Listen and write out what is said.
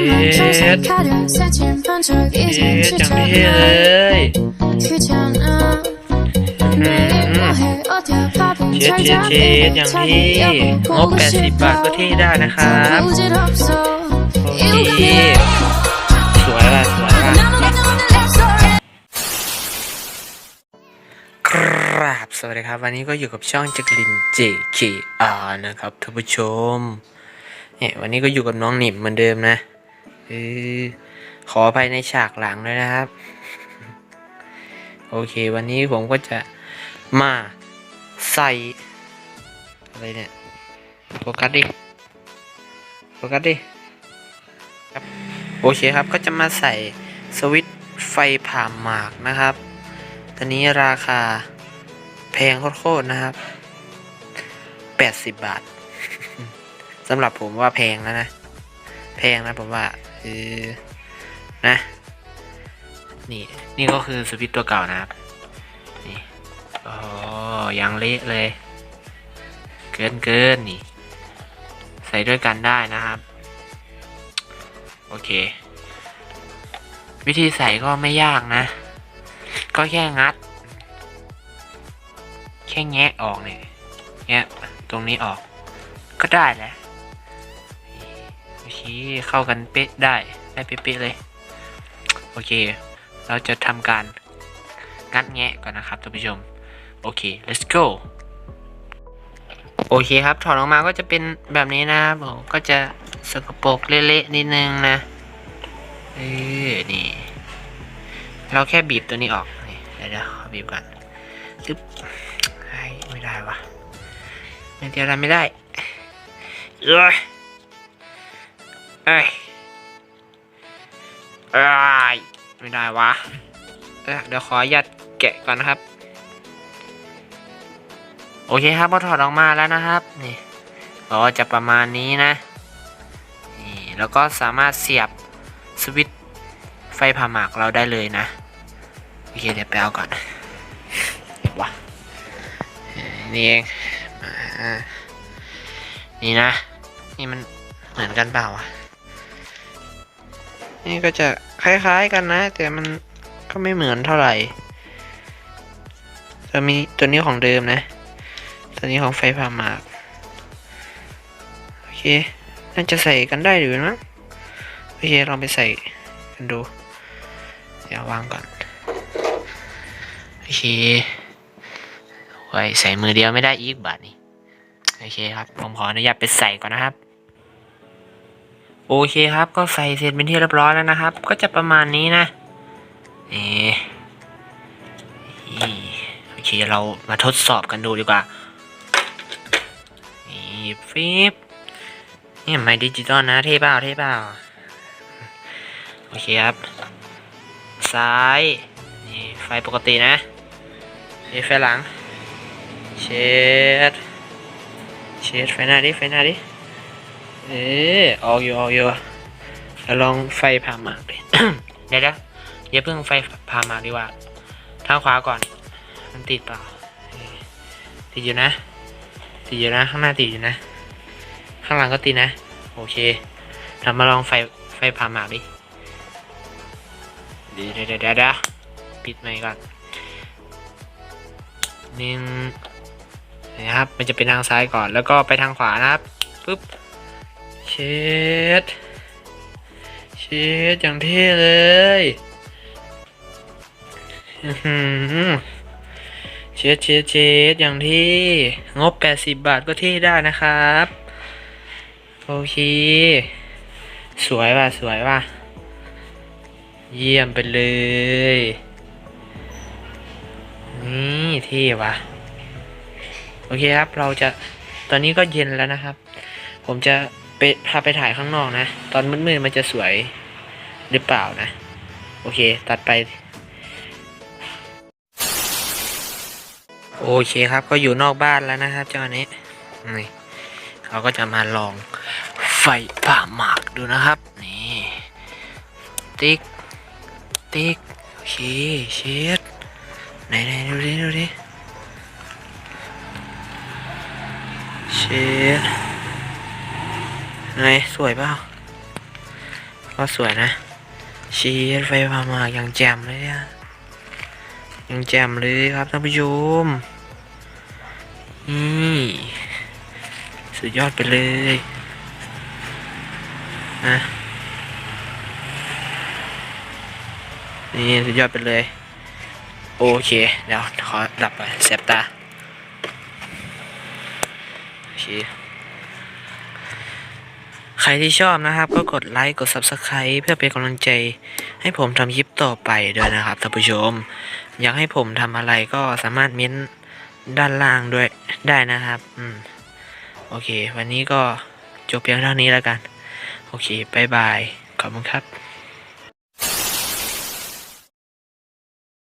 ดเอ็ดจังพี่เลยเช็ดเช็ดเช็ดอย่างพี่งบ80 บาทก็ที่ได้นะครับโอเคสวยละสวยละครับ สวัสดีครับ วันนี้ก็อยู่กับช่องจักริน JKR นะครับท่านผู้ชมเนี่ยวันนี้ก็อยู่กับน้องหนิมเหมือนเดิมนะ เออขออภัยในฉากหลังด้วยนะครับ โอเค วันนี้ผมก็จะมาใส่ อะไรเนี่ยโฟกัสดิโฟกัสดิครับโอเคครับก็จะมาใส่สวิตช์ไฟผ่าหมากนะครับ ตอนนี้ราคาแพงโคตรๆนะครับ 80 บาทสำหรับผมว่าแพงแล้วนะ แพงนะผมว่า เออนะ นี่นี่ก็คือสวิตตัวเก่านะครับนี่โอ้ยังเละเลย เกินเกินนี่ ใส่ด้วยกันได้นะครับ โอเค วิธีใส่ก็ไม่ยากนะ ก็แค่งัด แค่แงะออกเนี่ยแงะตรงนี้ออกก็ได้แหละ เข้ากันเป๊ะได้ได้เป๊ะเลย โอเค เราจะทำการงัดแงะก่อนนะครับท่านผู้ชม โอเค let's go โอเคครับ ถอดออกมาก็จะเป็นแบบนี้นะครับผมก็จะสกปรกเละๆนิดนึงนะ เออนี่ เราแค่บีบตัวนี้ออกนี่เดี๋ยวเดี๋ยวขอบีบก่อนซึบไม่ได้วะไม่เดียวอะไรไม่ได้เอ้ย เอ้ยเอ้ยไม่ได้วะเอ้ยเดี๋ยวขอยัดแกะก่อนนะครับ โอเคครับพอถอดออกมาแล้วนะครับ นี่ก็จะประมาณนี้นะ นี่ แล้วก็สามารถเสียบสวิตช์ไฟผ่าหมากเราได้เลยนะ โอเค เดี๋ยวไปเอาก่อนวะนี่เองนี่นะ นี่มันเหมือนกันเปล่าวะ นี่ก็จะคล้ายๆกันนะ แต่มันก็ไม่เหมือนเท่าไหร่จะมีตัวนี้ของเดิมนะ ตัวนี้ของไฟผ่ามากโอเค น่าจะใส่กันได้อยู่นะโอเคลองไปใส่กันดู เดี๋ยววางก่อน โอเคไว้ใส่มือเดียวไม่ได้อีกบาทนี่ โอเคครับ ผมขออนุญาตไปใส่ก่อนนะครับ โอเคครับ ก็ใส่เสร็จเป็นที่เรียบร้อยแล้วนะครับ ก็จะประมาณนี้นะนี่โอเคเรามาทดสอบกันดูดีกว่านี่ฟิปนี่ไม่ดิจิตอลนะเท่เปล่าเท่เปล่าโอเคครับ ซ้ายนี่ไฟปกตินะนี่ไฟหลัง เช็ด เช็ดไฟหน้าดิไฟหน้าดิ เออออกอยู่ออกอยู่แล้วลองไฟผ่าหมากดิเดี๋ยวเดี๋ยวอย่าเพิ่งไฟผ่าหมากดีกว่าทางขวาก่อน มันติดเปล่าเอติดอยู่นะ ติดอยู่นะ ข้างหน้าติดอยู่นะ ข้างหลังก็ติดนะ โอเคเรามาลองไฟไฟผ่าหมากดิเดี๋ยวเดี๋ยวเดี๋ยวเดี๋ยวปิดไมค์ก่อนหนึ่งนะครับ มันจะเป็นทางซ้ายก่อน แล้วก็ไปทางขวานะครับ ปึ๊บ เช็ดเช็ดอย่างเท่เลยเช็ดเช็ดเช็ดอย่างที่งบ80บาทก็เท่ได้นะครับ โอเค สวยว่ะสวยว่ะ เยี่ยมไปเลย นี่เท่ว่ะ โอเคครับเราจะตอนนี้ก็เย็นแล้วนะครับ ผมจะ ไปพาไปถ่ายข้างนอกนะ ตอนมืดๆมันจะสวยหรือเปล่านะ โอเค ตัดไป โอเคครับ ก็อยู่นอกบ้านแล้วนะครับจ้าอันนี้นี่เราก็จะมาลองไฟป่าหมากดูนะครับ นี่ ติ๊ก ติ๊ก โอเค เช็ดไหนไหนดูดิ ดูดิ เช็ด ไงสวยเปล่าก็สวยนะชีสไฟพามาอย่างแจ่มเลยอะยังแจ่มเลยครับท่านผู้ชมนี่สุดยอดไปเลยนะนี่สุดยอดไปเลย โอเค เดี๋ยวขอหลับไปแสบตาโอเค รที่ชอบนะครับ ก็กดไลค์กด Subscribe เพื่อเป็นกำลังใจ ให้ผมทำคลิปต่อไปด้วยนะครับท่านผู้ชม อยากให้ผมทำอะไรก็สามารถเม้นด้านล่างด้วยได้นะครับอืมโอเค วันนี้ก็จบเพียงเท่านี้แล้วกัน โอเคบายบาย ขอบคุณครับ